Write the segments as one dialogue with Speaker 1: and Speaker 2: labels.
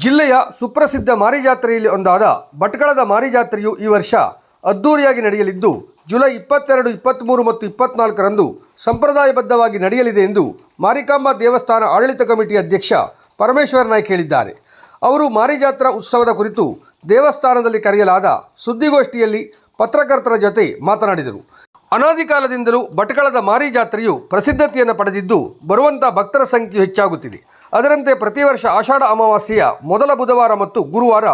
Speaker 1: ಜಿಲ್ಲೆಯ ಸುಪ್ರಸಿದ್ಧ ಮಾರಿ ಜಾತ್ರೆಯಲ್ಲಿ ಒಂದಾದ ಭಟ್ಕಳದ ಮಾರಿ ಜಾತ್ರೆಯು ಈ ವರ್ಷ ಅದ್ದೂರಿಯಾಗಿ ನಡೆಯಲಿದ್ದು, ಜುಲೈ ಇಪ್ಪತ್ತೆರಡು, ಇಪ್ಪತ್ತ್ಮೂರು ಮತ್ತು ಇಪ್ಪತ್ನಾಲ್ಕರಂದು ಸಂಪ್ರದಾಯಬದ್ಧವಾಗಿ ನಡೆಯಲಿದೆ ಎಂದು ಮಾರಿಕಾಂಬಾ ದೇವಸ್ಥಾನ ಆಡಳಿತ ಕಮಿಟಿ ಅಧ್ಯಕ್ಷ ಪರಮೇಶ್ವರ ನಾಯ್ಕ್ ಹೇಳಿದ್ದಾರೆ. ಅವರು ಮಾರಿ ಜಾತ್ರಾ ಉತ್ಸವದ ಕುರಿತು ದೇವಸ್ಥಾನದಲ್ಲಿ ಕರೆಯಲಾದ ಸುದ್ದಿಗೋಷ್ಠಿಯಲ್ಲಿ ಪತ್ರಕರ್ತರ ಜೊತೆ ಮಾತನಾಡಿದರು. ಅನಾದಿ ಕಾಲದಿಂದಲೂ ಭಟ್ಕಳದ ಮಾರಿ ಜಾತ್ರೆಯು ಪ್ರಸಿದ್ಧತೆಯನ್ನು ಪಡೆದಿದ್ದು ಬರುವಂಥ ಭಕ್ತರ ಸಂಖ್ಯೆ ಹೆಚ್ಚಾಗುತ್ತಿದೆ. ಅದರಂತೆ ಪ್ರತಿ ವರ್ಷ ಆಷಾಢ ಅಮಾವಾಸ್ಯೆಯ ಮೊದಲ ಬುಧವಾರ ಮತ್ತು ಗುರುವಾರ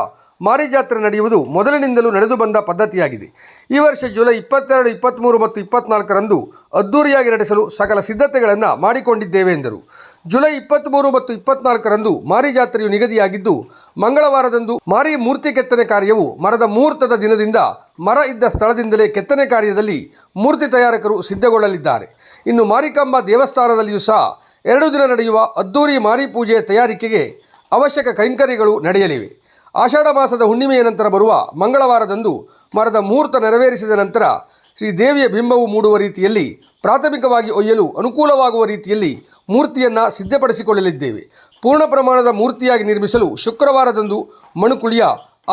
Speaker 1: ಮಾರಿ ಜಾತ್ರೆ ನಡೆಯುವುದು ಮೊದಲಿನಿಂದಲೂ ನಡೆದು ಬಂದ ಪದ್ಧತಿಯಾಗಿದೆ. ಈ ವರ್ಷ ಜುಲೈ ಇಪ್ಪತ್ತೆರಡು ಇಪ್ಪತ್ತ್ಮೂರು ಮತ್ತು ಇಪ್ಪತ್ನಾಲ್ಕರಂದು ಅದ್ದೂರಿಯಾಗಿ ನಡೆಸಲು ಸಕಲ ಸಿದ್ಧತೆಗಳನ್ನು ಮಾಡಿಕೊಂಡಿದ್ದೇವೆ ಎಂದರು. ಜುಲೈ ಇಪ್ಪತ್ತ್ಮೂರು ಮತ್ತು ಇಪ್ಪತ್ನಾಲ್ಕರಂದು ಮಾರಿ ಜಾತ್ರೆಯು ನಿಗದಿಯಾಗಿದ್ದು, ಮಂಗಳವಾರದಂದು ಮಾರಿ ಮೂರ್ತಿ ಕೆತ್ತನೆ ಕಾರ್ಯವು ಮರದ ಮುಹೂರ್ತದ ದಿನದಿಂದ ಮರ ಇದ್ದ ಸ್ಥಳದಿಂದಲೇ ಕೆತ್ತನೆ ಕಾರ್ಯದಲ್ಲಿ ಮೂರ್ತಿ ತಯಾರಕರು ಸಿದ್ಧಗೊಳ್ಳಲಿದ್ದಾರೆ. ಇನ್ನು ಮಾರಿಕಂಬ ದೇವಸ್ಥಾನದಲ್ಲಿಯೂ ಸಹ ಎರಡು ದಿನ ನಡೆಯುವ ಅದ್ದೂರಿ ಮಾರಿ ಪೂಜೆಯ ತಯಾರಿಕೆಗೆ ಅವಶ್ಯಕ ಕೈಂಕರ್ಯಗಳು ನಡೆಯಲಿವೆ. ಆಷಾಢ ಮಾಸದ ಹುಣ್ಣಿಮೆಯ ನಂತರ ಬರುವ ಮಂಗಳವಾರದಂದು ಮರದ ಮುಹೂರ್ತ ನೆರವೇರಿಸಿದ ನಂತರ ಶ್ರೀ ದೇವಿಯ ಬಿಂಬವು ಮೂಡುವ ರೀತಿಯಲ್ಲಿ ಪ್ರಾಥಮಿಕವಾಗಿ ಒಯ್ಯಲು ಅನುಕೂಲವಾಗುವ ರೀತಿಯಲ್ಲಿ ಮೂರ್ತಿಯನ್ನು ಸಿದ್ಧಪಡಿಸಿಕೊಳ್ಳಲಿದ್ದೇವೆ. ಪೂರ್ಣ ಪ್ರಮಾಣದ ಮೂರ್ತಿಯಾಗಿ ನಿರ್ಮಿಸಲು ಶುಕ್ರವಾರದಂದು ಮಣುಕುಳಿಯ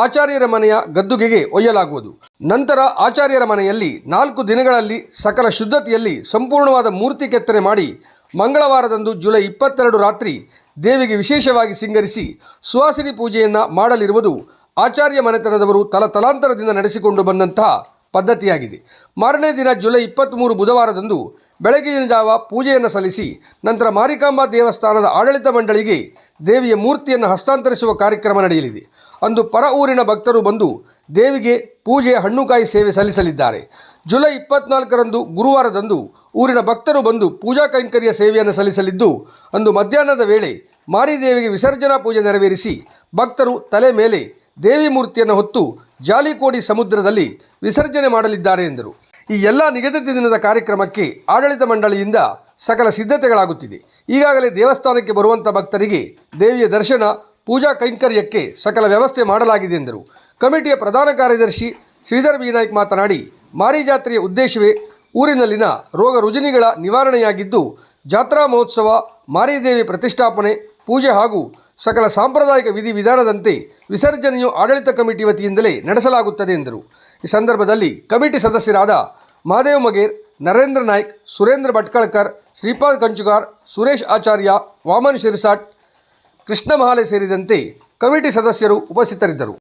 Speaker 1: ಆಚಾರ್ಯರ ಮನೆಯ ಗದ್ದುಗೆಗೆ ಒಯ್ಯಲಾಗುವುದು. ನಂತರ ಆಚಾರ್ಯರ ಮನೆಯಲ್ಲಿ ನಾಲ್ಕು ದಿನಗಳಲ್ಲಿ ಸಕಲ ಶುದ್ಧತೆಯಲ್ಲಿ ಸಂಪೂರ್ಣವಾದ ಮೂರ್ತಿ ಕೆತ್ತನೆ ಮಾಡಿ ಮಂಗಳವಾರದಂದು ಜುಲೈ ಇಪ್ಪತ್ತೆರಡು ರಾತ್ರಿ ದೇವಿಗೆ ವಿಶೇಷವಾಗಿ ಸಿಂಗರಿಸಿ ಸುವಾಸಿನಿ ಪೂಜೆಯನ್ನು ಮಾಡಲಿರುವುದು ಆಚಾರ್ಯ ಮನೆತನದವರು ತಲತಲಾಂತರದಿಂದ ನಡೆಸಿಕೊಂಡು ಬಂದಂತಹ ಪದ್ಧತಿಯಾಗಿದೆ. ಮಾರನೇ ದಿನ ಜುಲೈ ಇಪ್ಪತ್ತ್ಮೂರು ಬುಧವಾರದಂದು ಬೆಳಗಿನ ಜಾವ ಪೂಜೆಯನ್ನು ಸಲ್ಲಿಸಿ, ನಂತರ ಮಾರಿಕಾಂಬಾ ದೇವಸ್ಥಾನದ ಆಡಳಿತ ಮಂಡಳಿಗೆ ದೇವಿಯ ಮೂರ್ತಿಯನ್ನು ಹಸ್ತಾಂತರಿಸುವ ಕಾರ್ಯಕ್ರಮ ನಡೆಯಲಿದೆ. ಅಂದು ಪರ ಊರಿನ ಭಕ್ತರು ಬಂದು ದೇವಿಗೆ ಪೂಜೆ, ಹಣ್ಣುಕಾಯಿ ಸೇವೆ ಸಲ್ಲಿಸಲಿದ್ದಾರೆ. ಜುಲೈ ಇಪ್ಪತ್ನಾಲ್ಕರಂದು ಗುರುವಾರದಂದು ಊರಿನ ಭಕ್ತರು ಬಂದು ಪೂಜಾ ಕೈಂಕರ್ಯ ಸೇವೆಯನ್ನು ಸಲ್ಲಿಸಲಿದ್ದು, ಅಂದು ಮಧ್ಯಾಹ್ನದ ವೇಳೆ ಮಾರಿದೇವಿಗೆ ವಿಸರ್ಜನಾ ಪೂಜೆ ನೆರವೇರಿಸಿ ಭಕ್ತರು ತಲೆ ಮೇಲೆ ದೇವಿ ಮೂರ್ತಿಯನ್ನು ಹೊತ್ತು ಜಾಲಿಕೋಡಿ ಸಮುದ್ರದಲ್ಲಿ ವಿಸರ್ಜನೆ ಮಾಡಲಿದ್ದಾರೆ ಎಂದರು. ಈ ಎಲ್ಲ ನಿಗದಿತ ದಿನದ ಕಾರ್ಯಕ್ರಮಕ್ಕೆ ಆಡಳಿತ ಮಂಡಳಿಯಿಂದ ಸಕಲ ಸಿದ್ಧತೆಗಳಾಗುತ್ತಿದೆ. ಈಗಾಗಲೇ ದೇವಸ್ಥಾನಕ್ಕೆ ಬರುವಂಥ ಭಕ್ತರಿಗೆ ದೇವಿಯ ದರ್ಶನ, ಪೂಜಾ ಕೈಂಕರ್ಯಕ್ಕೆ ಸಕಲ ವ್ಯವಸ್ಥೆ ಮಾಡಲಾಗಿದೆ ಎಂದರು. ಕಮಿಟಿಯ ಪ್ರಧಾನ ಕಾರ್ಯದರ್ಶಿ ಶ್ರೀಧರ್ ವಿನಾಯಕ್ ನಾಯ್ಕ್ ಮಾತನಾಡಿ, ಮಾರಿ ಜಾತ್ರೆಯ ಉದ್ದೇಶವೇ ಊರಿನಲ್ಲಿನ ರೋಗ ರುಜಿನಿಗಳ ನಿವಾರಣೆಯಾಗಿದ್ದು, ಜಾತ್ರಾ ಮಹೋತ್ಸವ ಮಾರಿದೇವಿ ಪ್ರತಿಷ್ಠಾಪನೆ, ಪೂಜೆ ಹಾಗೂ ಸಕಲ ಸಾಂಪ್ರದಾಯಿಕ ವಿಧಿವಿಧಾನದಂತೆ ವಿಸರ್ಜನೆಯು ಆಡಳಿತ ಕಮಿಟಿ ವತಿಯಿಂದಲೇ ನಡೆಸಲಾಗುತ್ತದೆ ಎಂದರು. ಈ ಸಂದರ್ಭದಲ್ಲಿ ಕಮಿಟಿ ಸದಸ್ಯರಾದ ಮಹದೇವ್ ಮಗೇರ್, ನರೇಂದ್ರ ನಾಯ್ಕ್, ಸುರೇಂದ್ರ ಭಟ್ಕಳ್ಕರ್, ಶ್ರೀಪಾದ್ ಕಂಚುಗಾರ್, ಸುರೇಶ್ ಆಚಾರ್ಯ, ವಾಮನ್ ಶಿರ್ಸಾಟ್, ಕೃಷ್ಣ ಮಹಾಲೆ ಸೇರಿದಂತೆ ಕಮಿಟಿ ಸದಸ್ಯರು ಉಪಸ್ಥಿತರಿದ್ದರು.